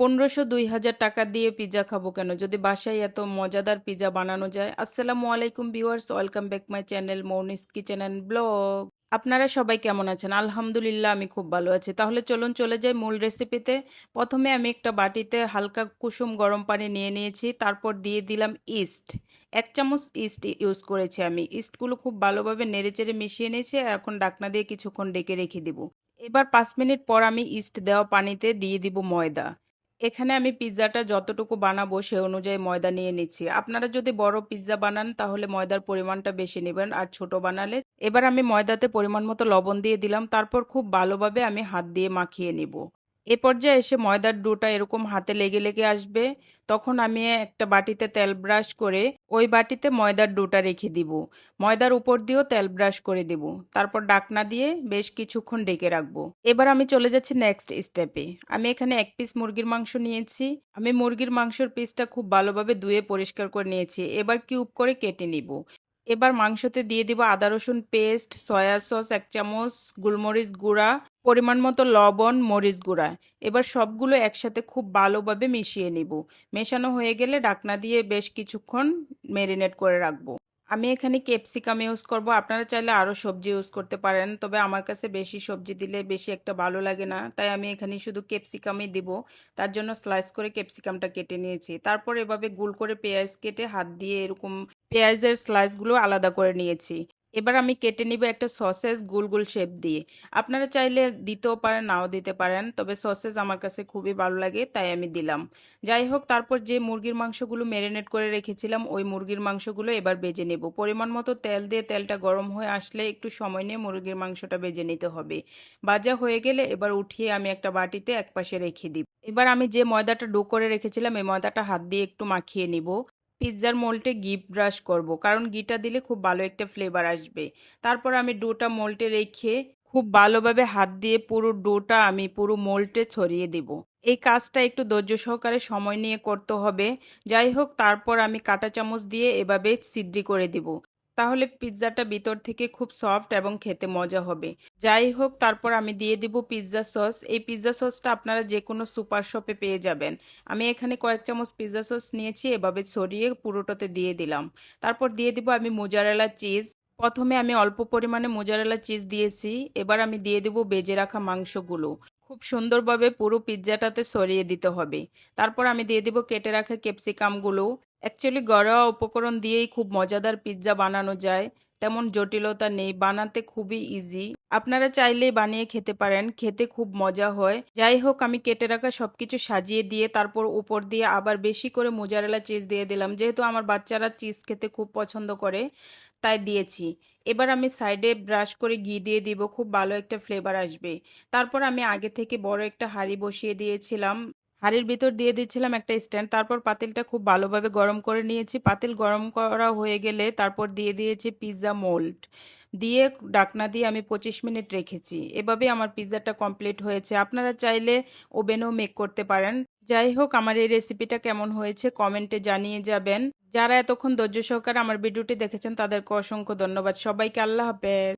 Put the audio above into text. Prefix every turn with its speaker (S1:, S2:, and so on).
S1: পনেরোশো দুই হাজার টাকা দিয়ে পিৎজা খাব কেন? যদি বাসায় এত মজাদার পিৎজা বানানো যায়। আসসালামু আলাইকুম viewers, welcome back my channel Mouni's kitchen and blog. আপনারা সবাই কেমন আছেন? আলহামদুলিল্লাহ, আমি খুব ভালো আছি। তাহলে চলুন চলে যাই মূল রেসিপিতে প্রথমে আমি একটা বাটিতে হালকা কুসুম গরম পানি নিয়ে নিয়েছি। তারপর দিয়ে দিলাম ইস্ট। এক চামচ ইস্ট ইউজ করেছি আমি। ইস্টগুলো খুব ভালোভাবে নেড়েচেড়ে মিশিয়ে নিয়েছি আর এখন ডাকনা দিয়ে কিছুক্ষণ ডেকে রেখে দিব। এবার পাঁচ মিনিট পর আমি ইস্ট দেওয়া পানিতে দিয়ে দিব ময়দা। এখানে আমি পিৎজাটা যতটুকু বানাবো সে অনুযায়ী ময়দা নিয়ে নিচ্ছি। আপনারা যদি বড় পিৎজা বানান, তাহলে ময়দার পরিমাণটা বেশি নেবেন আর ছোট বানালে। এবার আমি ময়দাতে পরিমাণ মতো লবণ দিয়ে দিলাম, তারপর খুব ভালোভাবে আমি হাত দিয়ে মাখিয়ে নিব। এ পর্যায়ে এসে ময়দার ডোটা এরকম হাতে লেগে লেগে আসবে, তখন আমি একটা বাটিতে তেল ব্রাশ করে ওই বাটিতে ময়দার ডোটা রেখে দিব। ময়দার উপর দিয়েও তেল ব্রাশ করে দিব। তারপর ডাকনা দিয়ে বেশ কিছুক্ষণ ডেকে রাখব। এবার আমি চলে যাচ্ছি নেক্সট স্টেপে আমি এখানে এক পিস মুরগির মাংস নিয়েছি। আমি মুরগির মাংসের পিসটা খুব ভালোভাবে ধুয়ে পরিষ্কার করে নিয়েছি। এবার কিউব করে কেটে নিব। এবার মাংসতে দিয়ে দিব আদা, রসুন পেস্ট, সয়া সস, এক চামচ, গোলমরিচ গুঁড়া, পরিমাণ মতো লবণ, মরিচ গুঁড়া। এবার সবগুলো একসাথে খুব ভালোভাবে মিশিয়ে নিব। মেশানো হয়ে গেলে ডাকনা দিয়ে বেশ কিছুক্ষণ মেরিনেট করে রাখব। আমি এখানে ক্যাপসিকাম ইউজ করব। আপনারা চাইলে আরও সবজি ইউজ করতে পারেন, তবে আমার কাছে বেশি সবজি দিলে বেশি একটা ভালো লাগে না, তাই আমি এখানে শুধু ক্যাপসিকামই দিব। তার জন্য স্লাইস করে ক্যাপসিকামটা কেটে নিয়েছি। তারপর এভাবে গুল করে পেঁয়াজ কেটে হাত দিয়ে এরকম পেঁয়াজের স্লাইসগুলো আলাদা করে নিয়েছি। এবার আমি কেটে নিব একটা সসেস গোল গোল শেপ দিয়ে। আপনারা চাইলে দিতেও পারেন, নাও দিতে পারেন, তবে সসেস আমার কাছে খুবই ভালো লাগে, তাই আমি দিলাম। যাই হোক, তারপর যে মুরগির মাংসগুলো ম্যারিনেট করে রেখেছিলাম, ওই মুরগির মাংসগুলো এবার বেজে নেব। পরিমাণ মতো তেল দিয়ে তেলটা গরম হয়ে আসলে একটু সময় নিয়ে মুরগির মাংসটা বেজে নিতে হবে। ভাজা হয়ে গেলে এবার উঠিয়ে আমি একটা বাটিতে একপাশে রেখে দিব। এবার আমি যে ময়দাটা ডো করে রেখেছিলাম, এই ময়দাটা হাত দিয়ে একটু মাখিয়ে নিব। পিৎজার মোল্টে ঘি ব্রাশ করব। কারণ ঘিটা দিলে খুব ভালো একটা ফ্লেভার আসবে। তারপর আমি ডোটা মোল্টে রেখে খুব ভালোভাবে হাত দিয়ে পুরো ডোটা আমি পুরো মোল্টে ছড়িয়ে দেব। এই কাজটা একটু ধৈর্য সহকারে সময় নিয়ে করতে হবে। যাই হোক, তারপর আমি কাটা চামচ দিয়ে এভাবে সিদ্ধি করে দিব। তাহলে পিৎজাটা ভিতর থেকে খুব সফট এবং খেতে মজা হবে। যাই হোক, তারপর আমি দিয়ে দিব পিৎজা সস। এই পিৎজা সসটা আপনারা যে কোনো সুপার শপে পেয়ে যাবেন। আমি এখানে কয়েক চামচ পিৎজা সস নিয়েছি, এভাবে ছড়িয়ে পুরোটাতে দিয়ে দিলাম। তারপর দিয়ে দিব আমি মোজারেলা চিজ। প্রথমে আমি অল্প পরিমাণে মোজারেলা চিজ দিয়েছি। এবার আমি দিয়ে দেব বেজে রাখা মাংসগুলো। খুব সুন্দরভাবে পুরো পিৎজাটাতে সরিয়ে দিতে হবে। তারপর আমি দিয়ে দিব কেটে রাখা ক্যাপসিকামগুলো। অ্যাকচুয়ালি ঘরোয়া উপকরণ দিয়েই খুব মজাদার পিৎজা বানানো যায়। তেমন জটিলতা নেই। বানাতে খুবই ইজি আপনারা চাইলে বানিয়ে খেতে পারেন, খেতে খুব মজা হয়। যাই হোক, আমি কেটে রাখা সব কিছু সাজিয়ে দিয়ে তারপর উপর দিয়ে আবার বেশি করে মোজারেলা চিজ দিয়ে দিলাম। যেহেতু আমার বাচ্চারা চিজ খেতে খুব পছন্দ করে, তাই দিয়েছি। এবার আমি সাইডে ব্রাশ করে ঘি দিয়ে দিব, খুব ভালো একটা ফ্লেভার আসবে। তারপর আমি আগে থেকে বড় একটা হাঁড়ি বসিয়ে দিয়েছিলাম। হাঁড়ির ভিতর দিয়ে দিচ্ছিলাম একটা স্ট্যান্ড। তারপর পাতিলটা খুব ভালোভাবে গরম করে নিয়েছি। পাতিল গরম করা হয়ে গেলে তারপর দিয়ে দিয়েছি পিৎজা মোল্ড। দিয়ে ডাকনা দিয়ে আমি পঁচিশ মিনিট রেখেছি। এভাবে আমার পিৎজাটা কমপ্লিট হয়েছে। আপনারা চাইলে ওভেনও মেক করতে পারেন। যাই হোক, আমার এই রেসিপিটা কেমন হয়েছে কমেন্টে জানিয়ে যাবেন। যারা এতক্ষণ ধৈর্য সহকারে আমার ভিডিওটি দেখেছেন, তাদেরকে অসংখ্য ধন্যবাদ। সবাইকে আল্লাহ হাফেজ।